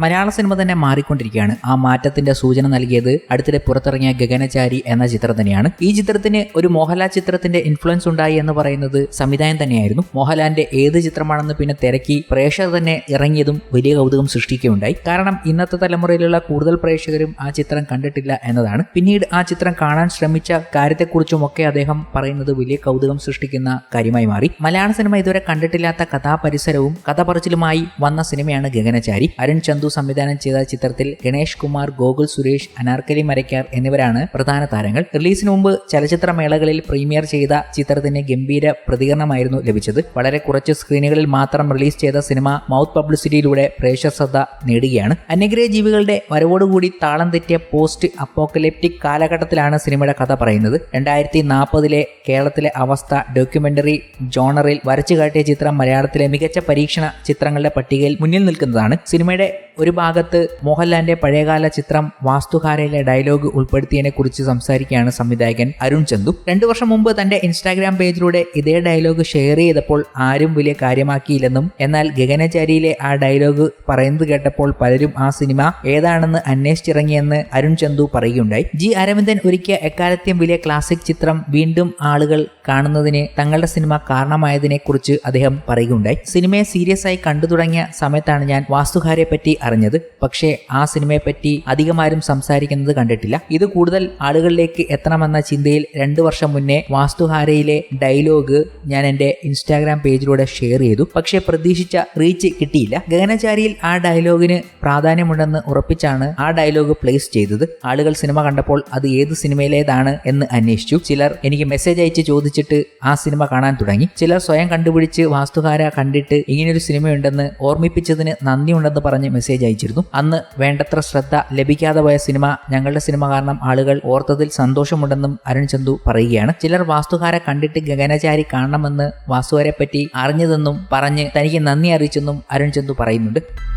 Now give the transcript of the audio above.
മലയാള cinema തന്നെ മാറിക്കൊണ്ടിരിക്കുകയാണ്. ആ മാറ്റത്തിന്റെ സൂചന നൽകിയത് അടുത്തിടെ പുറത്തിറങ്ങിയ ഗഗനചാരി എന്ന ചിത്രം തന്നെയാണ്. ഈ ചിത്രത്തിന് ഒരു മോഹൻലാൽ ചിത്രത്തിന്റെ ഇൻഫ്ലുവൻസ് ഉണ്ടായി എന്ന് പറയുന്നത് സംവിധാനം തന്നെയായിരുന്നു. മോഹൻലാലിന്റെ ഏത് ചിത്രമാണെന്ന് പിന്നെ തിരക്കി പ്രേക്ഷകർ തന്നെ ഇറങ്ങിയതും വലിയ കൗതുകം സൃഷ്ടിക്കുകയുണ്ടായി. കാരണം ഇന്നത്തെ തലമുറയിലുള്ള കൂടുതൽ പ്രേക്ഷകരും ആ ചിത്രം കണ്ടിട്ടില്ല എന്നതാണ്. പിന്നീട് ആ ചിത്രം കാണാൻ ശ്രമിച്ച കാര്യത്തെക്കുറിച്ചുമൊക്കെ അദ്ദേഹം പറയുന്നത് വലിയ കൗതുകം സൃഷ്ടിക്കുന്ന കാര്യമായി മാറി. മലയാള സിനിമ ഇതുവരെ കണ്ടിട്ടില്ലാത്ത കഥാപരിസരവും കഥപറച്ചിലുമായി വന്ന സിനിമയാണ് ഗഗനചാരി. അരുൺ ചന്തു സംവിധാനം ചെയ്ത ചിത്രത്തിൽ ഗണേഷ് കുമാർ ഗോകുൽ സുരേഷ് അനാർക്കലി മരക്കാർ എന്നിവരാണ് പ്രധാന താരങ്ങൾ. റിലീസിന് മുമ്പ് ചലച്ചിത്രമേളകളിൽ പ്രീമിയർ ചെയ്ത ചിത്രത്തിന് ഗംഭീര പ്രതികരണമായിരുന്നു ലഭിച്ചത്. വളരെ കുറച്ച് സ്ക്രീനുകളിൽ മാത്രം റിലീസ് ചെയ്ത സിനിമ മൗത്ത് പബ്ലിസിറ്റിയിലൂടെ പ്രേക്ഷക ശ്രദ്ധ നേടുകയാണ്. അന്യഗ്രഹ ജീവികളുടെ വരവോടുകൂടി താളം തെറ്റിയ പോസ്റ്റ് അപ്പോക്കലിപ്റ്റിക് കാലഘട്ടത്തിലാണ് സിനിമയുടെ കഥ പറയുന്നത്. രണ്ടായിരത്തി നാൽപ്പതിലെ കേരളത്തിലെ അവസ്ഥ ഡോക്യുമെന്ററി ജോണറിൽ വരച്ചു കാട്ടിയ ചിത്രം മലയാളത്തിലെ മികച്ച പരീക്ഷണ ചിത്രങ്ങളുടെ പട്ടികയിൽ മുന്നിൽ നിൽക്കുന്നതാണ്. സിനിമയുടെ ഒരു ഭാഗത്ത് മോഹൻലാലിന്റെ പഴയകാല ചിത്രം വാസ്തുഹാരയിലെ ഡയലോഗ് ഉൾപ്പെടുത്തിയതിനെ കുറിച്ച് സംസാരിക്കുകയാണ് സംവിധായകൻ അരുൺ ചന്തു. രണ്ടു വർഷം മുമ്പ് തന്റെ ഇൻസ്റ്റാഗ്രാം പേജിലൂടെ ഇതേ ഡയലോഗ് ഷെയർ ചെയ്തപ്പോൾ ആരും വലിയ കാര്യമാക്കിയില്ലെന്നും എന്നാൽ ഗഗനചാരിയിലെ ആ ഡയലോഗ് പറയുന്നത് കേട്ടപ്പോൾ പലരും ആ സിനിമ ഏതാണെന്ന് അന്വേഷിച്ചിറങ്ങിയെന്ന് അരുൺ ചന്തു പറയുകയുണ്ടായി. ജി അരവിന്ദൻ ഒരുക്കിയ എക്കാലത്തെയും വലിയ ക്ലാസിക് ചിത്രം വീണ്ടും ആളുകൾ കാണുന്നതിന് തങ്ങളുടെ സിനിമ കാരണമായതിനെ കുറിച്ച് അദ്ദേഹം പറയുകയുണ്ടായി. സിനിമയെ സീരിയസ് ആയി കണ്ടു തുടങ്ങിയ സമയത്താണ് ഞാൻ വാസ്തുഹാരെ പറ്റി അറിഞ്ഞത്. പക്ഷേ ആ സിനിമയെപ്പറ്റി അധികമാരും സംസാരിക്കുന്നത് കണ്ടിട്ടില്ല. ഇത് കൂടുതൽ ആളുകളിലേക്ക് എത്തണമെന്ന ചിന്തയിൽ രണ്ടു വർഷം മുന്നേ വാസ്തുഹാരയിലെ ഡയലോഗ് ഞാൻ എന്റെ ഇൻസ്റ്റാഗ്രാം പേജിലൂടെ ഷെയർ ചെയ്തു. പക്ഷേ പ്രതീക്ഷിച്ച റീച്ച് കിട്ടിയില്ല. ഗഗനചാരിയിൽ ആ ഡയലോഗിന് പ്രാധാന്യമുണ്ടെന്ന് ഉറപ്പിച്ചാണ് ആ ഡയലോഗ് പ്ലേസ് ചെയ്തത്. ആളുകൾ സിനിമ കണ്ടപ്പോൾ അത് ഏത് സിനിമയിലേതാണ് എന്ന് അന്വേഷിച്ചു. ചിലർ എനിക്ക് മെസ്സേജ് അയച്ച് ചോദിച്ചിട്ട് ആ സിനിമ കാണാൻ തുടങ്ങി. ചിലർ സ്വയം കണ്ടുപിടിച്ച് വാസ്തുഹാര കണ്ടിട്ട് ഇങ്ങനെയൊരു സിനിമയുണ്ടെന്ന് ഓർമ്മിപ്പിച്ചതിന് നന്ദിയുണ്ടെന്ന് പറഞ്ഞ് മെസ്സേജ് അയച്ചിരുന്നു. അന്ന് വേണ്ടത്ര ശ്രദ്ധ ലഭിക്കാതെ പോയ സിനിമ ഞങ്ങളുടെ സിനിമ കാരണം ആളുകൾ ഓർത്തതിൽ സന്തോഷമുണ്ടെന്നും അരുൺ ചന്തു പറയുകയാണ്. ചിലർ വാസ്തുകാരെ കണ്ടിട്ട് ഗഗനചാരി കാണണമെന്ന് വാസുഹാരെ പറ്റി അറിഞ്ഞതെന്നും പറഞ്ഞ് തനിക്ക് നന്ദി അറിയിച്ചെന്നും അരുൺ ചന്തു പറയുന്നുണ്ട്.